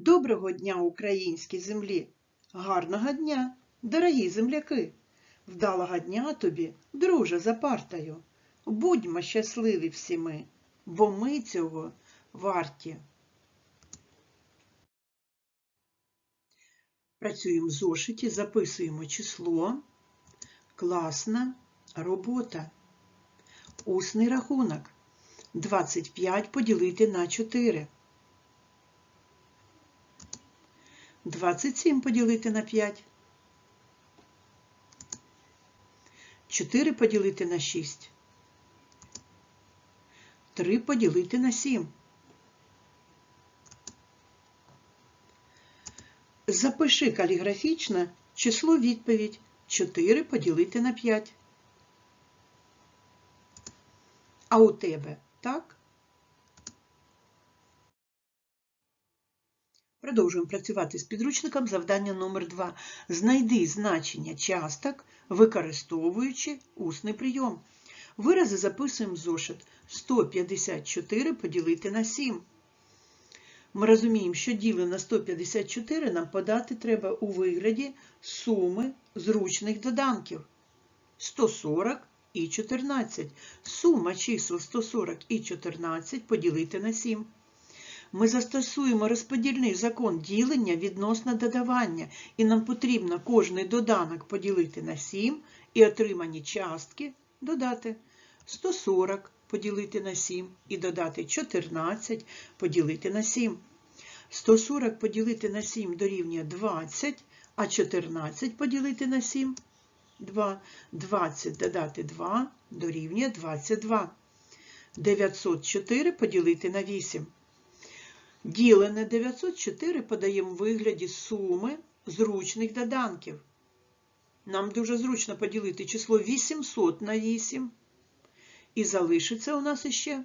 Доброго дня, українській землі! Гарного дня, дорогі земляки! Вдалого дня тобі, друже, за партою! Будьмо щасливі всі ми, бо ми цього варті. Працюємо в зошиті, записуємо число. Класна робота. Усний рахунок. 25 поділити на 4. 27 поділити на 5. 4 поділити на 6. 3 поділити на 7. Запиши каліграфічно число відповідь 4 поділити на 5. А у тебе так? Продовжуємо працювати з підручником завдання номер 2. Знайди значення часток, використовуючи усний прийом. Вирази записуємо зошит 154 поділити на 7. Ми розуміємо, що діли на 154 нам подати треба у вигляді суми зручних доданків. 140 і 14. Сума чисел 140 і 14 поділити на 7. Ми застосуємо розподільний закон ділення відносно додавання, і нам потрібно кожний доданок поділити на 7 і отримані частки додати 140 поділити на 7 і додати 14 поділити на 7. 140 поділити на 7 дорівнює 20, а 14 поділити на 7 2. 20 додати 2 дорівнює 22. 904 поділити на 8. Ділене 904 подаємо в вигляді суми зручних доданків. Нам дуже зручно поділити число 800 на 8. І залишиться у нас іще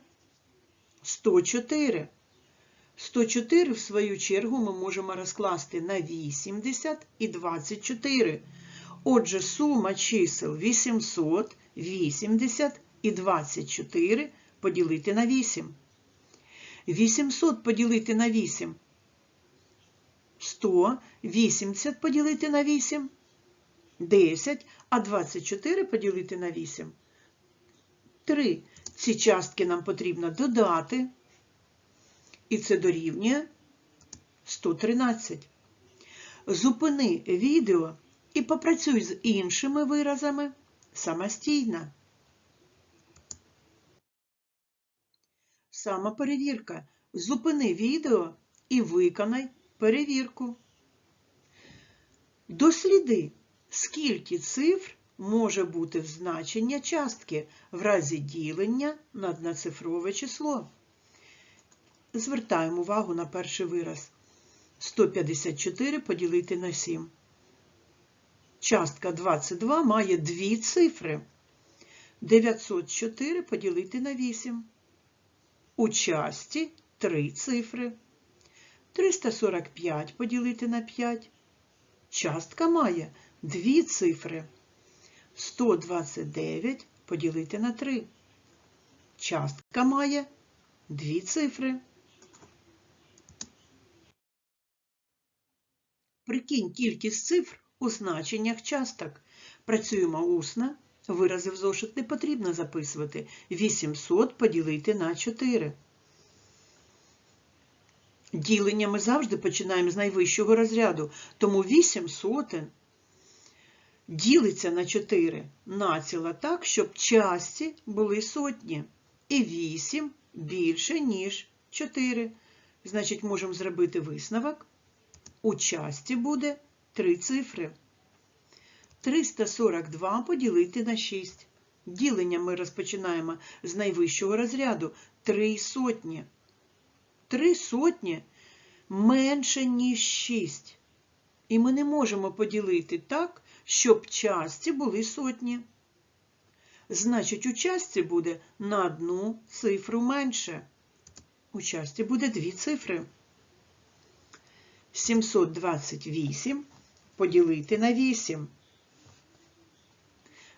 104. 104, в свою чергу, ми можемо розкласти на 80 і 24. Отже, сума чисел 800, 80 і 24 поділити на 8. 800 поділити на 8. 100, 80 поділити на 8. 10, а 24 поділити на 8. 3. Ці частки нам потрібно додати. І це дорівнює 113. Зупини відео і попрацюй з іншими виразами самостійно. Самоперевірка. Зупини відео і виконай перевірку. Досліди, скільки цифр може бути в значення частки в разі ділення на одноцифрове число. Звертаємо увагу на перший вираз. 154 поділити на 7. Частка 22 має дві цифри. 904 поділити на 8. У часті три цифри. 345 поділити на 5. Частка має дві цифри. 129 поділити на 3. Частка має дві цифри. Прикинь кількість цифр у значеннях часток. Працюємо усно. Вирази в зошит не потрібно записувати. 800 поділити на 4. Ділення ми завжди починаємо з найвищого розряду, тому 8 сотень ділиться на 4 націла так, щоб часті були сотні. І 8 більше, ніж 4. Значить, можемо зробити висновок. У часті буде 3 цифри. 342 поділити на 6. Ділення ми розпочинаємо з найвищого розряду 3 сотні. 3 сотні менше, ніж 6. І ми не можемо поділити так, щоб часті були сотні. Значить, у часті буде на одну цифру менше. У часті буде дві цифри. 728 поділити на 8.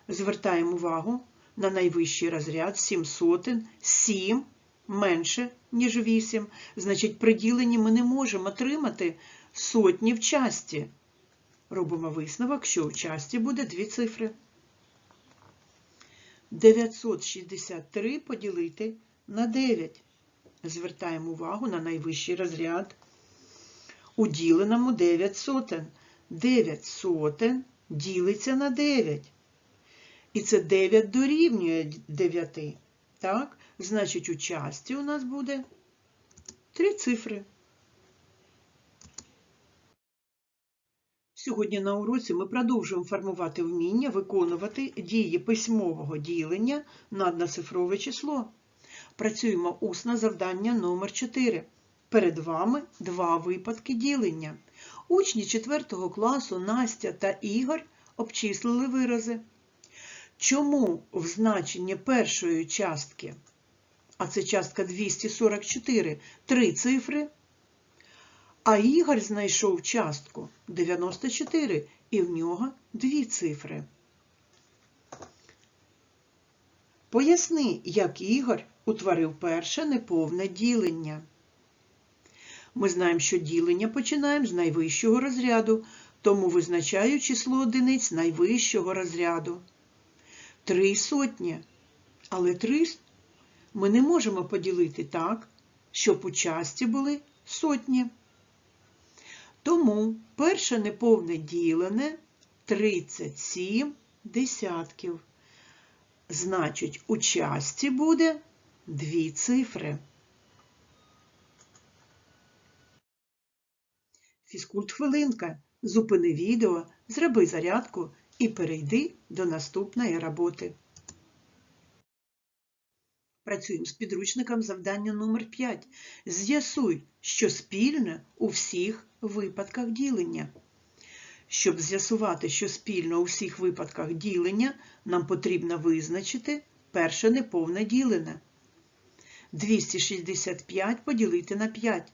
Звертаємо увагу на найвищий розряд 7 сотень, 7 менше ніж 8. Значить, при діленні ми не можемо отримати сотні в часті. Робимо висновок, що у часті буде дві цифри. 963 поділити на 9. Звертаємо увагу на найвищий розряд. У діленому 9 сотен. 9 сотен ділиться на 9. І це 9 дорівнює 9. Так? Значить, у часті у нас буде три цифри. Сьогодні на уроці ми продовжуємо формувати вміння виконувати дії письмового ділення на одноцифрове число. Працюємо усне завдання номер 4. Перед вами два випадки ділення. Учні 4 класу Настя та Ігор обчислили вирази. Чому в значенні першої частки, а це частка 244, три цифри, а Ігор знайшов частку 94 і в нього дві цифри. Поясни, як Ігор утворив перше неповне ділення. Ми знаємо, що ділення починаємо з найвищого розряду, тому визначаю число одиниць найвищого розряду. Три сотні. Але три ми не можемо поділити так, щоб у часті були сотні. Тому перше неповне ділене 37 десятків. Значить, у часті буде дві цифри. Фізкульт хвилинка. Зупини відео, зроби зарядку і перейди до наступної роботи. Працюємо з підручником завдання номер 5. З'ясуй, що спільне у всіх випадках ділення. Щоб з'ясувати, що спільно у всіх випадках ділення, нам потрібно визначити перше неповне ділене. 265 поділити на 5.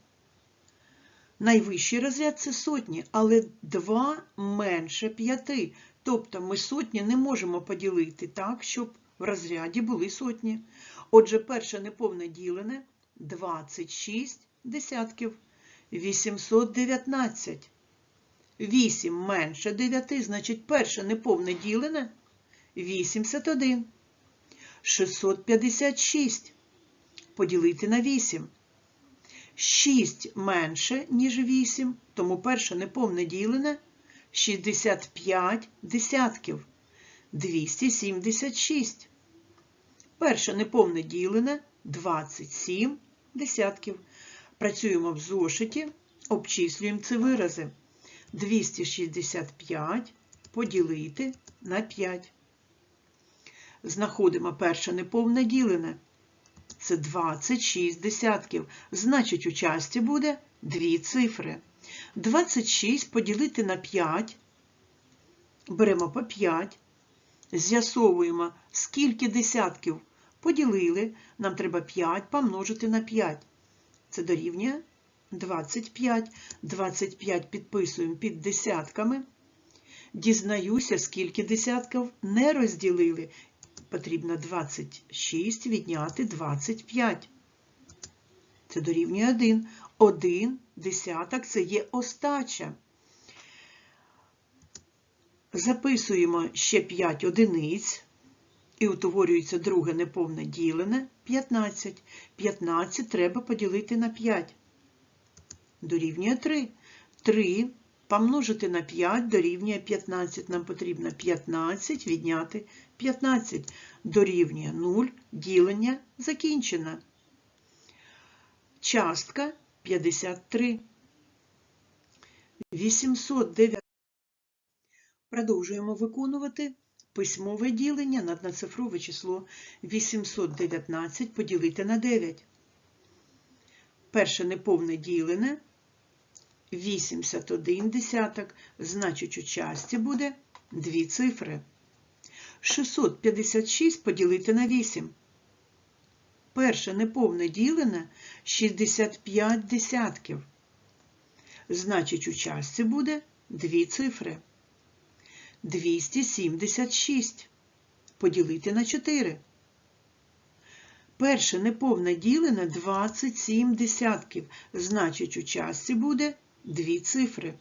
Найвищий розряд це сотні, але 2 менше 5. Тобто ми сотні не можемо поділити так, щоб в розряді були сотні. Отже, перше неповне ділене 26 десятків, 819. 8 менше 9, значить перше неповне ділене 81. 656 поділити на 8. 6 менше, ніж 8, тому перше неповне ділене 65 десятків. 276. Перше неповне ділене 27 десятків. Працюємо в зошиті, обчислюємо ці вирази. 265 поділити на 5. Знаходимо перше неповне ділене. Це 26 десятків. Значить, у часті буде 2 цифри. 26 поділити на 5. Беремо по 5. З'ясовуємо, скільки десятків поділили. Нам треба 5 помножити на 5. Це дорівнює 25. 25 підписуємо під десятками. Дізнаюся, скільки десятків не розділили. Потрібно 26 відняти 25. Це дорівнює 1. 1 десяток це є остача. Записуємо ще 5 одиниць. І утворюється друге неповне ділене 15. 15 треба поділити на 5. Дорівнює 3. 3 помножити на 5 дорівнює 15. Нам потрібно 15 відняти 15. Дорівнює 0. Ділення закінчено. Частка 53. 809. Продовжуємо виконувати письмове ділення на одноцифрове число 819 поділити на 9. Перше неповне ділене 81 десяток, значить у часті буде 2 цифри. 656 поділити на 8. Перше неповне ділене 65 десятків. Значить, у частці буде 2 цифри. 276 поділити на 4. Перше неповне ділене 27 десятків. Значить, у частці буде дві цифри.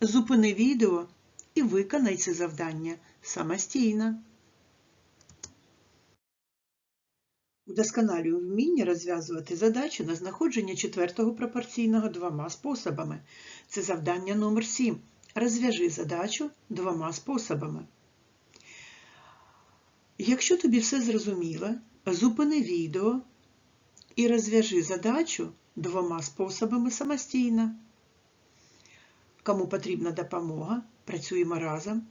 Зупини відео і виконай це завдання самостійно. Удосконалюй вміння розв'язувати задачі на знаходження четвертого пропорційного двома способами. Це завдання номер 7. Розв'яжи задачу двома способами. Якщо тобі все зрозуміло, зупини відео і розв'яжи задачу двома способами самостійно. Кому потрібна допомога, працюємо разом.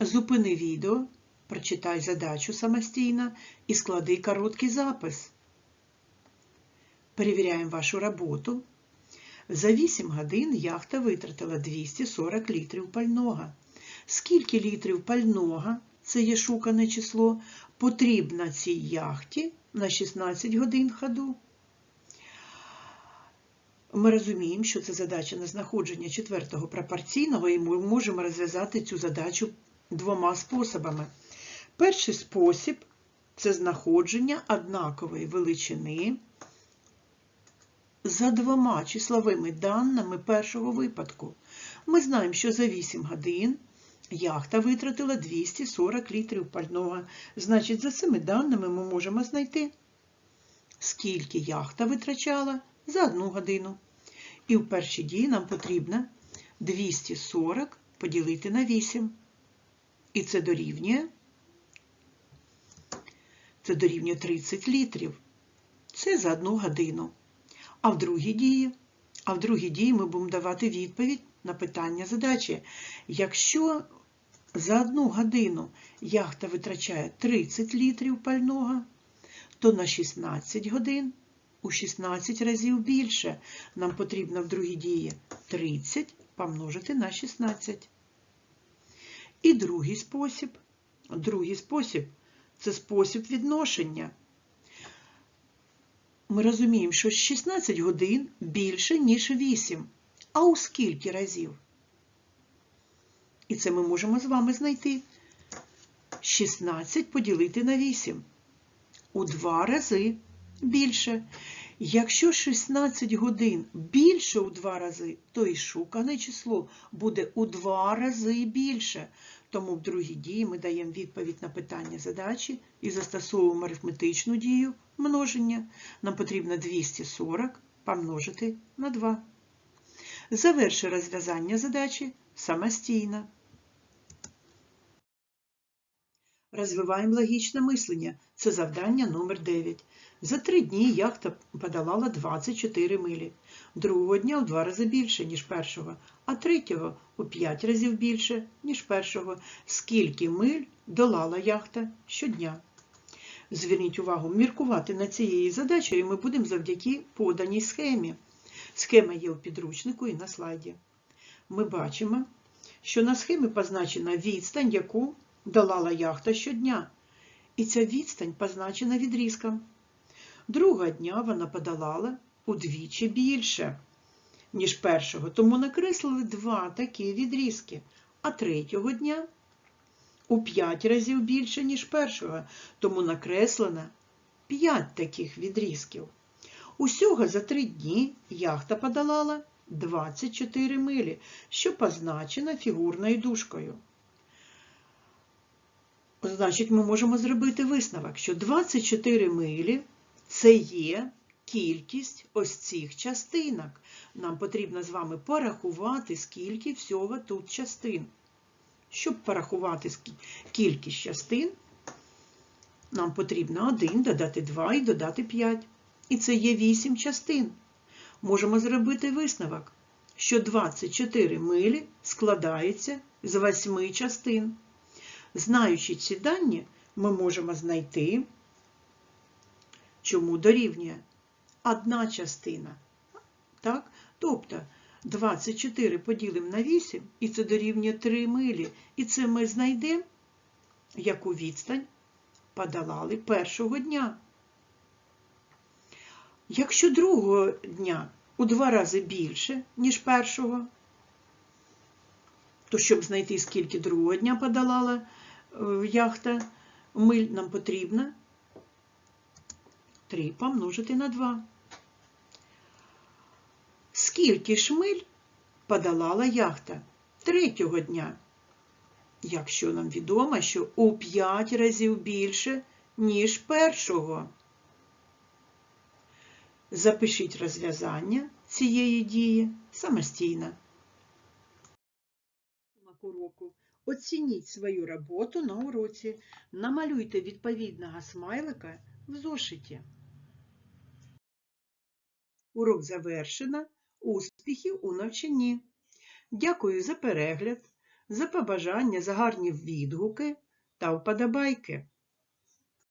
Зупини відео, прочитай задачу самостійно і склади короткий запис. Перевіряємо вашу роботу. За 8 годин яхта витратила 240 літрів пального. Скільки літрів пального, це є шукане число, потрібно цій яхті на 16 годин ходу? Ми розуміємо, що це задача на знаходження четвертого пропорційного, і ми можемо розв'язати цю задачу двома способами. Перший спосіб це знаходження однакової величини за двома числовими даними першого випадку. Ми знаємо, що за 8 годин яхта витратила 240 літрів пального. Значить, за цими даними ми можемо знайти, скільки яхта витрачала за одну годину. І в першій дії нам потрібно 240 поділити на 8. І це дорівнює, це дорівнює 30 літрів. Це за одну годину. А в другій дії, а в другій дії ми будемо давати відповідь на питання задачі. Якщо за одну годину яхта витрачає 30 літрів пального, то на 16 годин у 16 разів більше. Нам потрібно в другій дії 30 помножити на 16. І другий спосіб. Другий спосіб це спосіб відношення. Ми розуміємо, що 16 годин більше, ніж 8. А у скільки разів? І це ми можемо з вами знайти. 16 поділити на 8. У два рази більше. Якщо 16 годин більше у два рази, то і шукане число буде у два рази більше. Тому в другій дії ми даємо відповідь на питання задачі і застосовуємо арифметичну дію множення. Нам потрібно 240 помножити на 2. Заверши розв'язання задачі самостійно. Розвиваємо логічне мислення. Це завдання номер 9. За три дні яхта подолала 24 милі. Другого дня в два рази більше, ніж першого, а третього у 5 разів більше, ніж першого. Скільки миль долала яхта щодня? Зверніть увагу, міркувати над цією задачею ми будемо завдяки поданій схемі. Схема є у підручнику і на слайді. Ми бачимо, що на схемі позначена відстань, яку долала яхта щодня. І ця відстань позначена відрізком. Друга дня вона подолала удвічі більше, ніж першого, тому накреслили два такі відрізки, а третього дня у п'ять разів більше, ніж першого, тому накреслено п'ять таких відрізків. Усього за три дні яхта подолала 24 милі, що позначено фігурною дужкою. Значить, ми можемо зробити висновок, що 24 милі це є кількість ось цих частинок. Нам потрібно з вами порахувати, скільки всього тут частин. Щоб порахувати кількість частин, нам потрібно 1 додати 2 і додати 5. І це є 8 частин. Можемо зробити висновок, що 24 милі складається з 8 частин. Знаючи ці дані, ми можемо знайти, чому дорівнює одна частина. Так? Тобто 24 поділимо на 8, і це дорівнює 3 милі. І це ми знайдемо, яку відстань подолали першого дня. Якщо другого дня у два рази більше, ніж першого, то щоб знайти, скільки другого дня подолала яхта, миль нам потрібно 3 помножити на 2. Скільки ж миль подолала яхта третього дня? Якщо нам відомо, що у 5 разів більше, ніж першого. Запишіть розв'язання цієї дії самостійно. Уроку. Оцініть свою роботу на уроці. Намалюйте відповідного смайлика в зошиті. Урок завершено. Успіхів у навчанні. Дякую за перегляд, за побажання, за гарні відгуки та вподобайки.